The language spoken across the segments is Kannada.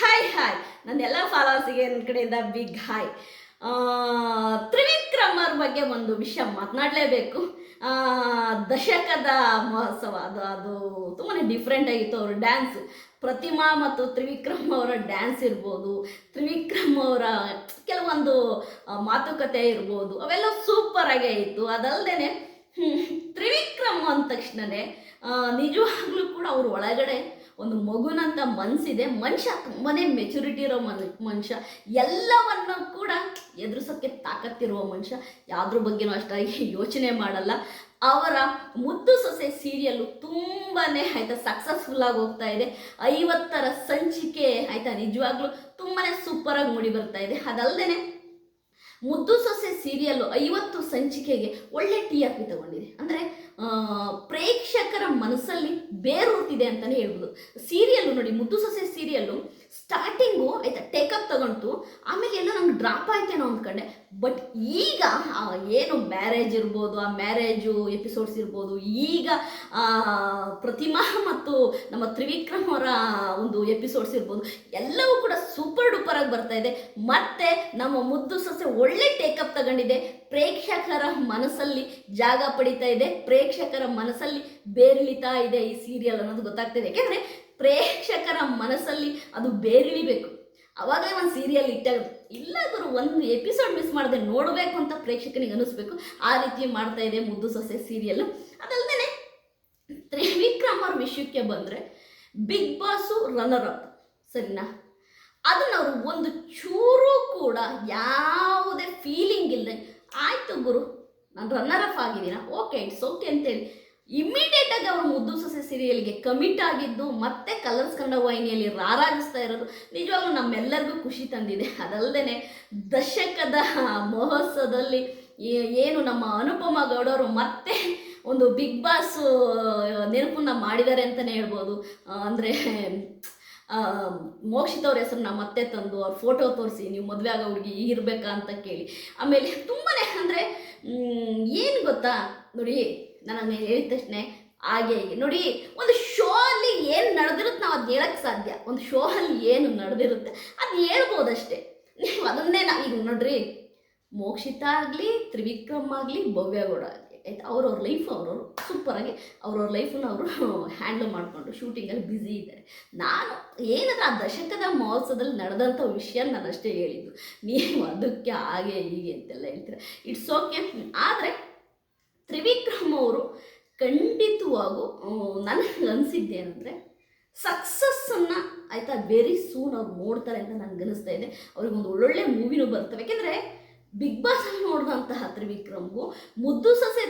ಹಾಯ್ ಹಾಯ್ ನನ್ನೆಲ್ಲ ಫಾಲೋವರ್ಸಿಗೆ ನನ್ನ ಕಡೆಯಿಂದ ಬಿಗ್ ಹಾಯ್ ತ್ರಿವಿಕ್ರಮ್ ಅವ್ರ ಬಗ್ಗೆ ಒಂದು ವಿಷಯ ಮಾತನಾಡಲೇಬೇಕು. ದಶಕದ ಮಹೋತ್ಸವ. ಅದು ಅದು ತುಂಬಾ ಡಿಫ್ರೆಂಟ್ ಆಗಿತ್ತು ಅವ್ರ ಡ್ಯಾನ್ಸ್ ಪ್ರತಿಮಾ ಮತ್ತು ತ್ರಿವಿಕ್ರಮ್ ಅವರ ಡ್ಯಾನ್ಸ್ ಇರ್ಬೋದು. ತ್ರಿವಿಕ್ರಮ್ ಅವರ ಕೆಲವೊಂದು ಮಾತುಕತೆ ಇರ್ಬೋದು. ಅವೆಲ್ಲ ಸೂಪರ್ ಆಗೇ ಇತ್ತು. ಅದಲ್ಲದೆ ತ್ರಿವಿಕ್ರಮ್ ಅಂದ ತಕ್ಷಣನೇ ನಿಜವಾಗ್ಲೂ ಕೂಡ ಅವ್ರ ಒಳಗಡೆ ಒಂದು ಮಗುನಂತ ಮನಸ್ಸಿದೆ ಮನುಷ್ಯ ತುಂಬಾ ಮೆಚುರಿಟಿ ಇರೋ ಮನ್, ಮನುಷ್ಯ. ಎಲ್ಲವನ್ನು ಕೂಡ ಎದುರಿಸೋಕ್ಕೆ ತಾಕತ್ತಿರುವ ಮನುಷ್ಯ. ಯಾವ್ದ್ರ ಬಗ್ಗೆನೂ ಅಷ್ಟಾಗಿ ಯೋಚನೆ ಮಾಡಲ್ಲ. ಅವರ ಮುದ್ದು ಸೊಸೆ ಸೀರಿಯಲ್ಲು ತುಂಬಾ ಆಯಿತಾ ಸಕ್ಸಸ್ಫುಲ್ ಆಗಿ ಹೋಗ್ತಾ ಇದೆ. ಐವತ್ತರ ಸಂಚಿಕೆ ಆಯಿತಾ ನಿಜವಾಗ್ಲೂ ತುಂಬಾ ಸೂಪರಾಗಿ ಮೂಡಿ ಬರ್ತಾ ಇದೆ. ಅದಲ್ಲದೆ ಮುದ್ದು ಸೊಸೆ ಸೀರಿಯಲ್ಲು ಐವತ್ತು ಸಂಚಿಕೆಗೆ ಒಳ್ಳೆ ಟಿ ಆರ್ ಪಿ ತಗೊಂಡಿದೆ. ಅಂದರೆ ಪ್ರೇಕ್ಷಕರ ಮನಸ್ಸಲ್ಲಿ ಬೇರೂರ್ತಿದೆ ಅಂತಲೇ ಹೇಳ್ಬೋದು. ಸೀರಿಯಲ್ಲು ನೋಡಿ, ಮುದ್ದು ಸೊಸೆ ಸೀರಿಯಲ್ಲು ಸ್ಟಾರ್ಟಿಂಗು ಆಯ್ತಾ ಟೇಕಪ್ ತಗೊಂತು ಆಮೇಲೆ ಎಲ್ಲ ನಂಗೆ ಡ್ರಾಪ್ ಆಯ್ತೇನೋ ಅಂದ್ಕೊಂಡೆ ಬಟ್ ಈಗ ಏನು ಮ್ಯಾರೇಜ್ ಇರ್ಬೋದು, ಆ ಮ್ಯಾರೇಜು ಎಪಿಸೋಡ್ಸ್ ಇರ್ಬೋದು, ಈಗ ಪ್ರತಿಮಾ ಮತ್ತು ನಮ್ಮ ತ್ರಿವಿಕ್ರಮ್ ಅವರ ಒಂದು ಎಪಿಸೋಡ್ಸ್ ಇರ್ಬೋದು, ಎಲ್ಲವೂ ಕೂಡ ಸೂಪರ್ ಡೂಪರ್ ಆಗಿ ಬರ್ತಾ ಇದೆ. ಮತ್ತೆ ನಮ್ಮ ಮುದ್ದು ಸೊಸೆ ಒಳ್ಳೆ ಟೇಕಪ್ ತಗೊಂಡಿದೆ. ಪ್ರೇಕ್ಷಕರ ಮನಸ್ಸಲ್ಲಿ ಜಾಗ ಪಡಿತಾ ಇದೆ, ಪ್ರೇಕ್ಷಕರ ಮನಸ್ಸಲ್ಲಿ ಬೇರಿಳಿತಾ ಇದೆ ಈ ಸೀರಿಯಲ್ ಅನ್ನೋದು ಗೊತ್ತಾಗ್ತಿದೆ. ಯಾಕೆಂದ್ರೆ ಪ್ರೇಕ್ಷಕರ ಮನಸ್ಸಲ್ಲಿ ಅದು ಬೇರಿಳಿಬೇಕು. ಅವಾಗಲೇ ಒಂದು ಸೀರಿಯಲ್ ಇಟ್ಟಾಗ ಇಲ್ಲಾದರೂ ಒಂದು ಎಪಿಸೋಡ್ ಮಿಸ್ ಮಾಡದೆ ನೋಡಬೇಕು ಅಂತ ಪ್ರೇಕ್ಷಕನಿಗೆ ಅನಿಸ್ಬೇಕು ಆ ರೀತಿ ಮಾಡ್ತಾ ಇದೆ ಮುದ್ದು ಸೊಸೆ ಸೀರಿಯಲ್ ಅದಲ್ಲದೆ ತ್ರಿವಿಕ್ರಮ್ ಅವ್ರ ವಿಷಯಕ್ಕೆ ಬಂದರೆ ಬಿಗ್ ಬಾಸು ರನ್ನರ್ ಅಪ್ ಸರಿನಾ? ಅದನ್ನ ಅವರು ಒಂದು ಚೂರು ಕೂಡ ಯಾವುದೇ ಫೀಲಿಂಗ್ ಇಲ್ಲದೆ ಆಯ್ತು ಗುರು, ನಾನು ರನ್ನರ್ ಅಪ್ ಆಗಿದ್ದೀನ? ಓಕೆ ಇಟ್ಸ್ ಓಕೆ ಅಂತೇಳಿ. ಇಮಿಡಿಯೇಟ್ ಆಗಿ ಅವರು ಮುದ್ದು ಸೊಸೆ ಸೀರಿಯಲ್ಗೆ ಕಮಿಟ್ ಆಗಿದ್ದು, ಮತ್ತೆ ಕಲರ್ಸ್ ಕನ್ನಡ ವಾಹಿನಿಯಲ್ಲಿ ರಾರಾಜಿಸ್ತಾ ಇರೋದು, ನಿಜವಾಗ್ಲೂ ನಮ್ಮೆಲ್ಲರಿಗೂ ಖುಷಿ ತಂದಿದೆ. ಅದಲ್ಲದೆ ದಶಕದ ಮಹೋತ್ಸವದಲ್ಲಿ ಏನು ನಮ್ಮ ಅನುಪಮ ಗೌಡವರು ಮತ್ತೆ ಒಂದು ಬಿಗ್ ಬಾಸ್ ನೆನಪನ್ನ ಮಾಡಿದ್ದಾರೆ ಅಂತಲೇ ಹೇಳ್ಬೋದು. ಅಂದರೆ ಮೋಕ್ಷಿತ್ ಅವ್ರ ಹೆಸರನ್ನ ಮತ್ತೆ ತಂದು ಅವ್ರ ಫೋಟೋ ತೋರಿಸಿ, ನೀವು ಮದುವೆ ಆಗೋ ಹುಡುಗಿ ಇರಬೇಕಾ ಅಂತ ಕೇಳಿ. ಆಮೇಲೆ ತುಂಬಾ ಅಂದರೆ ಏನು ಗೊತ್ತಾ? ನೋಡಿ, ನಾನು ಹೇಳಿದ ತಕ್ಷಣ ಹಾಗೆ ಹೀಗೆ. ನೋಡಿ, ಒಂದು ಶೋ ಅಲ್ಲಿ ಏನು ನಡೆದಿರುತ್ತೆ ನಾವು ಅದು ಹೇಳಕ್ಕೆ ಸಾಧ್ಯ. ಒಂದು ಶೋ ಅಲ್ಲಿ ಏನು ನಡೆದಿರುತ್ತೆ, ಅದು ಹೇಳ್ಬೋದಷ್ಟೇ. ನೀವು ಅದನ್ನೇ ನಾವು ಈಗ ನೋಡ್ರಿ. ಮೋಕ್ಷಿತ ಆಗಲಿ, ತ್ರಿವಿಕ್ರಮ್ ಆಗಲಿ ಭವ್ಯಗೌಡ ಆಗಲಿ. ಆಯ್ತು ಅವ್ರವ್ರ ಲೈಫ್ ಅವ್ರವ್ರು ಸೂಪರಾಗಿ ಅವ್ರವ್ರ ಲೈಫನ್ನು ಅವರು ಹ್ಯಾಂಡಲ್ ಮಾಡಿಕೊಂಡು ಶೂಟಿಂಗಲ್ಲಿ ಬ್ಯುಸಿ ಇದ್ದಾರೆ. ನಾನು ಏನಂದ್ರೆ ಆ ದಶಕದ ಮಹೋತ್ಸವದಲ್ಲಿ ನಡೆದಂಥ ವಿಷಯ ನಾನು ಅಷ್ಟೇ ಹೇಳಿದ್ದು. ನೀವು ಅದಕ್ಕೆ ಹಾಗೆ ಹೀಗೆ ಅಂತೆಲ್ಲ ಹೇಳ್ತೀರ. ಇಟ್ಸ್ ಓಕೆ ಆದರೆ ತ್ರಿವಿಕ್ರಮ್ ಅವರು ಖಂಡಿತವಾಗೂ ನನಗೆ ಅನಿಸಿದ್ದೇನೆಂದರೆ ಸಕ್ಸಸ್ಸನ್ನು ಆಯಿತಾ ವೆರಿ ಸೂನ್ ಅವ್ರು ನೋಡ್ತಾರೆ ಅಂತ ನನಗೆ ಅನಿಸ್ತಾ ಇದೆ. ಅವ್ರಿಗೆ ಒಂದು ಒಳ್ಳೊಳ್ಳೆ ಮೂವಿನೂ ಬರ್ತವೆ. ಯಾಕೆಂದರೆ ಬಿಗ್ ಬಾಸ್ ಅಲ್ಲಿ ನೋಡಿದಂತಹ ತ್ರಿವಿಕ್ರಮ್ಗೂ, ಮುದ್ದು ಸೊಸೆ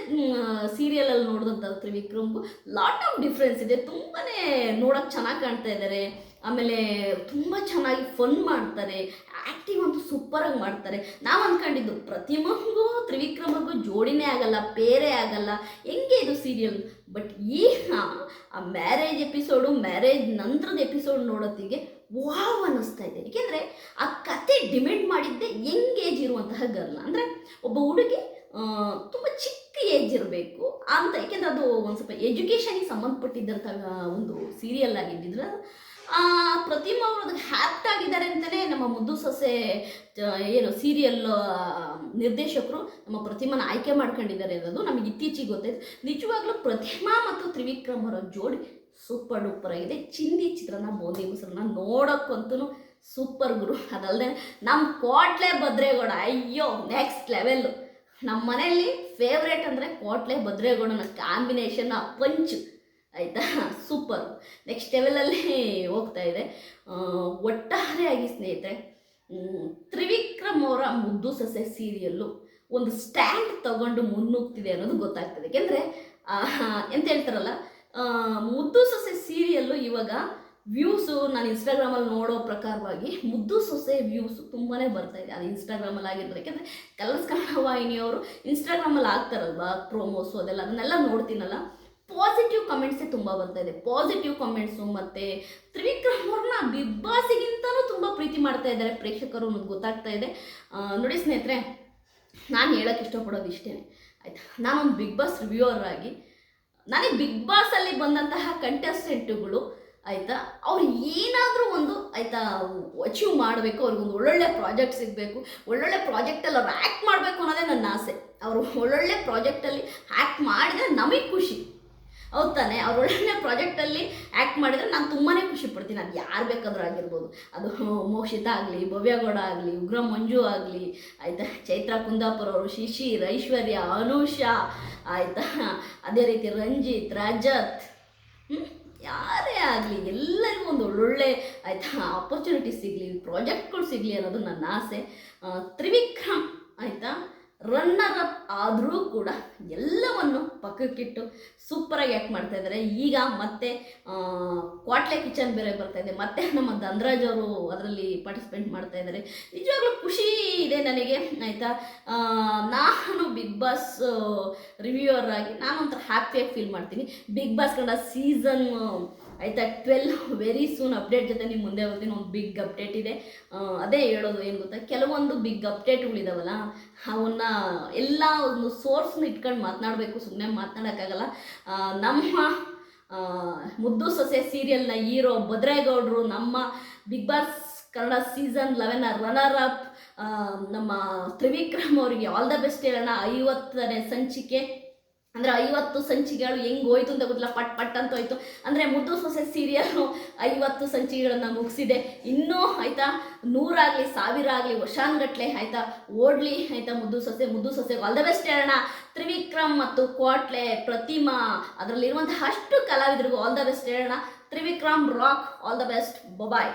ಸೀರಿಯಲಲ್ಲಿ ನೋಡಿದಂತಹ ತ್ರಿವಿಕ್ರಮ್ಗೂ ಲಾಟ್ ಆಫ್ ಡಿಫ್ರೆನ್ಸ್ ಇದೆ. ತುಂಬಾ ನೋಡೋಕೆ ಚೆನ್ನಾಗಿ ಕಾಣ್ತಾ ಇದ್ದಾರೆ ಆಮೇಲೆ ತುಂಬ ಚೆನ್ನಾಗಿ ಫನ್ ಮಾಡ್ತಾರೆ ಆ್ಯಕ್ಟಿಂಗ್ ಅಂತೂ ಸೂಪರಾಗಿ ಮಾಡ್ತಾರೆ. ನಾವು ಅಂದ್ಕೊಂಡಿದ್ದು ಪ್ರತಿಮಂಗೂ ತ್ರಿವಿಕ್ರಮಗೂ ಜೋಡಿನೇ ಆಗಲ್ಲ, ಬೇರೆ ಆಗಲ್ಲ, ಹೆಂಗೆ ಇದು ಸೀರಿಯಲ್ ಬಟ್ ಈಗ ಆ ಮ್ಯಾರೇಜ್ ಎಪಿಸೋಡು ಮ್ಯಾರೇಜ್ ನಂತರದ ಎಪಿಸೋಡ್ ನೋಡೋತ್ತಿಗೆ ವಾವ್ ಅನ್ನಿಸ್ತಾ ಇದೆ. ಏಕೆಂದರೆ ಆ ಕತೆ ಡಿಮೆಂಡ್ ಮಾಡಿದ್ದೆ ಯಂಗ್ ಏಜ್ ಇರುವಂತಹ ಗರ್ಲ್ ಅಂದರೆ ಒಬ್ಬ ಹುಡುಗಿ ತುಂಬ ಚಿಕ್ಕ ಏಜ್ ಇರಬೇಕು ಅಂತ. ಯಾಕೆಂದ್ರೆ ಅದು ಒಂದು ಸ್ವಲ್ಪ ಎಜುಕೇಷನಿಗೆ ಸಂಬಂಧಪಟ್ಟಿದ್ದಂಥ ಒಂದು ಸೀರಿಯಲ್ ಆಗಿದ್ದಿದ್ರೆ ಪ್ರತಿಮಾ ಅವರು ಅದಕ್ಕೆ ಹ್ಯಾಪ್ಟ್ ಆಗಿದ್ದಾರೆ ಅಂತಲೇ ನಮ್ಮ ಮುದ್ದು ಸೊಸೆ ಏನು ಸೀರಿಯಲ್ ನಿರ್ದೇಶಕರು ನಮ್ಮ ಪ್ರತಿಮಾನ ಆಯ್ಕೆ ಮಾಡ್ಕೊಂಡಿದ್ದಾರೆ ಅನ್ನೋದು ನಮಗೆ ಇತ್ತೀಚೆಗೆ ಗೊತ್ತಾಯ್ತು. ನಿಜವಾಗ್ಲೂ ಪ್ರತಿಮಾ ಮತ್ತು ತ್ರಿವಿಕ್ರಮ್ ಅವರ ಜೋಡಿ ಸೂಪರ್ ಡೂಪರ್ ಆಗಿದೆ. ಚಿಂದಿ ಚಿತ್ರನ ಮೋದಿ ಮೊಸರನ್ನ ನೋಡೋಕ್ಕಂತೂ ಸೂಪರ್ ಗುರು. ಅದಲ್ಲದೆ ನಮ್ಮ ಕೋಟ್ಲೆ ಭದ್ರೇಗೌಡ, ಅಯ್ಯೋ ನೆಕ್ಸ್ಟ್ ಲೆವೆಲ್ಲು ನಮ್ಮ ಮನೆಯಲ್ಲಿ ಫೇವ್ರೇಟ್ ಅಂದರೆ ಕೋಟ್ಲೆ ಭದ್ರೇಗೌಡನ ಕಾಂಬಿನೇಷನ್ ಆ ಪಂಚ್ ಆಯಿತಾ? ಸೂಪರ್ ನೆಕ್ಸ್ಟ್ ಲೆವೆಲಲ್ಲಿ ಹೋಗ್ತಾ ಇದೆ. ಒಟ್ಟಾರೆಯಾಗಿ ಸ್ನೇಹಿತರೆ ತ್ರಿವಿಕ್ರಮ್ ಅವರ ಮುದ್ದು ಸೊಸೆ ಸೀರಿಯಲ್ಲು ಒಂದು ಸ್ಟ್ಯಾಂಡ್ ತಗೊಂಡು ಮುನ್ನುಗ್ತಿದೆ ಅನ್ನೋದು ಗೊತ್ತಾಗ್ತದೆ. ಯಾಕೆಂದರೆ ಎಂತ ಹೇಳ್ತಾರಲ್ಲ ಮುದ್ದು ಸೊಸೆ ಸೀರಿಯಲ್ಲು ಇವಾಗ ವ್ಯೂಸು ನಾನು ಇನ್ಸ್ಟಾಗ್ರಾಮಲ್ಲಿ ನೋಡೋ ಪ್ರಕಾರವಾಗಿ ಮುದ್ದು ಸೊಸೆ ವ್ಯೂಸು ತುಂಬಾ ಬರ್ತಾ ಇದೆ. ಅದು ಇನ್ಸ್ಟಾಗ್ರಾಮಲ್ಲಿ ಆಗಿರ್ತದೆ ಯಾಕೆಂದರೆ ಕಲರ್ಸ್ ಕನ್ನಡ ವಾಹಿನಿಯವರು ಇನ್ಸ್ಟಾಗ್ರಾಮಲ್ಲಿ ಆಗ್ತಾರಲ್ವಾ ಪ್ರೋಮೋಸು ಅದೆಲ್ಲ, ಅದನ್ನೆಲ್ಲ ನೋಡ್ತೀನಲ್ಲ. ಪಾಸಿಟಿವ್ ಕಮೆಂಟ್ಸೇ ತುಂಬ ಬರ್ತಾ ಇದೆ. ಪಾಸಿಟಿವ್ ಕಮೆಂಟ್ಸು ಮತ್ತು ತ್ರಿವಿಕ್ರಮ್ ಅವ್ರನ್ನ ಬಿಗ್ ಬಾಸಿಗಿಂತಲೂ ತುಂಬ ಪ್ರೀತಿ ಮಾಡ್ತಾ ಇದ್ದಾರೆ ಪ್ರೇಕ್ಷಕರು ಅನ್ನೋದು ಗೊತ್ತಾಗ್ತಾ ಇದೆ. ನೋಡಿ ಸ್ನೇಹಿತರೆ, ನಾನು ಹೇಳೋಕ್ಕೆ ಇಷ್ಟಪಡೋದು ಇಷ್ಟೇ ಆಯಿತಾ? ನಾನೊಂದು ಬಿಗ್ ಬಾಸ್ ರಿವ್ಯೂವರ್ ಆಗಿ, ನನಗೆ ಬಿಗ್ ಬಾಸಲ್ಲಿ ಬಂದಂತಹ ಕಂಟೆಸ್ಟೆಂಟುಗಳು ಆಯಿತಾ? ಅವ್ರು ಏನಾದರೂ ಒಂದು, ಆಯಿತಾ ಅಚೀವ್ ಮಾಡಬೇಕು, ಅವ್ರಿಗೊಂದು ಒಳ್ಳೊಳ್ಳೆ ಪ್ರಾಜೆಕ್ಟ್ ಸಿಗಬೇಕು, ಒಳ್ಳೊಳ್ಳೆ ಪ್ರಾಜೆಕ್ಟಲ್ಲಿ ಅವ್ರು ಆ್ಯಕ್ಟ್ ಮಾಡಬೇಕು ಅನ್ನೋದೇ ನನ್ನ ಆಸೆ. ಅವರು ಒಳ್ಳೊಳ್ಳೆ ಪ್ರಾಜೆಕ್ಟಲ್ಲಿ ಆ್ಯಕ್ಟ್ ಮಾಡಿದರೆ ನಮಗೆ ಖುಷಿ. ಹೌದು ತಾನೆ. ಅವ್ರು ಒಳ್ಳೆ ಪ್ರಾಜೆಕ್ಟಲ್ಲಿ ಆ್ಯಕ್ಟ್ ಮಾಡಿದರೆ ನಾನು ತುಂಬಾ ಖುಷಿ ಪಡ್ತೀನಿ. ಅದು ಯಾರು ಬೇಕಾದರೂ ಆಗಿರ್ಬೋದು. ಅದು ಮೋಕ್ಷಿತ ಆಗಲಿ, ಭವ್ಯಗೌಡ ಆಗಲಿ, ಉಗ್ರ ಮಂಜು ಆಗಲಿ, ಆಯಿತಾ? ಚೈತ್ರ ಕುಂದಾಪುರ ಅವರು ಶಿಶಿರ್ ಐಶ್ವರ್ಯ, ಅನುಷಾ, ಆಯಿತಾ? ಅದೇ ರೀತಿ ರಂಜಿತ್, ರಜತ್? ಯಾರೇ ಆಗಲಿ, ಎಲ್ಲರಿಗೂ ಒಂದು ಒಳ್ಳೊಳ್ಳೆ, ಆಯಿತಾ? ಆಪರ್ಚುನಿಟಿ ಸಿಗಲಿ ಪ್ರಾಜೆಕ್ಟ್ಗಳು ಸಿಗಲಿ ಅನ್ನೋದು ನನ್ನ ಆಸೆ. ತ್ರಿವಿಕ್ರಮ್, ಆಯಿತಾ? ರನ್ನರ್ ಅಪ್ ಆದರೂ ಕೂಡ ಎಲ್ಲವನ್ನು ಪಕ್ಕಕ್ಕಿಟ್ಟು ಸೂಪರಾಗಿ ಆ್ಯಕ್ಟ್ ಮಾಡ್ತಾ ಇದ್ದಾರೆ. ಈಗ ಮತ್ತೆ ಕ್ವಾಟ್ಲೆ ಕಿಚನ್ ಬೇರೆ ಬರ್ತಾ ಇದೆ. ಮತ್ತೆ ನಮ್ಮ ಧನ್ರಾಜ್ ಅವರು ಅದರಲ್ಲಿ ಪಾರ್ಟಿಸಿಪೇಟ್ ಮಾಡ್ತಾ ಇದ್ದಾರೆ. ನಿಜವಾಗ್ಲೂ ಖುಷಿ ಇದೆ ನನಗೆ, ಆಯಿತಾ? ನಾನು ಬಿಗ್ ಬಾಸ್ ರಿವ್ಯೂವರ್ ಆಗಿ ನಾನೊಂಥರ ಹ್ಯಾಪಿಯಾಗಿ ಫೀಲ್ ಮಾಡ್ತೀನಿ. ಬಿಗ್ ಬಾಸ್ ಕಂಡ ಸೀಸನ್ ಆಯಿತಾ? ಟ್ವೆಲ್ ವೆರಿ ಸೂನ್ ಅಪ್ಡೇಟ್ ಜೊತೆ ನಿಮ್ಮ ಮುಂದೆ ಬರ್ತೀನಿ ಒಂದು ಬಿಗ್ ಅಪ್ಡೇಟ್ ಇದೆ. ಅದೇ ಹೇಳೋದು ಏನು ಗೊತ್ತಾ? ಕೆಲವೊಂದು ಬಿಗ್ ಅಪ್ಡೇಟ್ಗಳಿದಾವಲ್ಲ ಅವನ್ನ ಎಲ್ಲ ಒಂದು ಸೋರ್ಸ್ನ ಇಟ್ಕೊಂಡು ಮಾತನಾಡಬೇಕು. ಸುಮ್ಮನೆ ಮಾತನಾಡೋಕ್ಕಾಗಲ್ಲ. ನಮ್ಮ ಮುದ್ದು ಸೊಸೆ ಸೀರಿಯಲ್ನ ಹೀರೋ ಭದ್ರೇಗೌಡರು ನಮ್ಮ big boss Kannada season eleven runner up ನಮ್ಮ ತ್ರಿವಿಕ್ರಮ್ ಅವರಿಗೆ ಆಲ್ ದ ಬೆಸ್ಟ್ ಹೇಳೋಣ. ಐವತ್ತನೇ ಸಂಚಿಕೆ. ಅಂದರೆ ಐವತ್ತು ಸಂಚಿಕೆಗಳು ಹೆಂಗೆ ಹೋಯ್ತು ಅಂತ ಗೊತ್ತಿಲ್ಲ, ಪಟ್ ಪಟ್ ಅಂತ ಹೋಯ್ತು. ಅಂದರೆ ಮುದ್ದು ಸೊಸೆ ಸೀರಿಯಲ್ಲು ಐವತ್ತು ಸಂಚಿಕೆಗಳನ್ನು ಮುಗಿಸಿದೆ. ಇನ್ನೂ ಆಯಿತಾ, ನೂರಾಗಲಿ ಸಾವಿರ ಆಗಲಿ ವರ್ಷಾನ್ಗಟ್ಲೆ ಆಯಿತಾ, ಓಡ್ಲಿ ಆಯಿತಾ ಮುದ್ದು ಸೊಸೆ ಮುದ್ದು ಸೊಸೆ ಆಲ್ ದ ಬೆಸ್ಟ್ ಹೇಳೋಣ ತ್ರಿವಿಕ್ರಮ್ ಮತ್ತು ಕ್ವಾಟ್ಲೆ, ಪ್ರತಿಮಾ, ಅದರಲ್ಲಿರುವಂತಹ ಅಷ್ಟು ಕಲಾವಿದರಿಗೂ ಆಲ್ ದ ಬೆಸ್ಟ್ ಹೇಳೋಣ Trivikram rock all the best ಬೊಬಾಯ್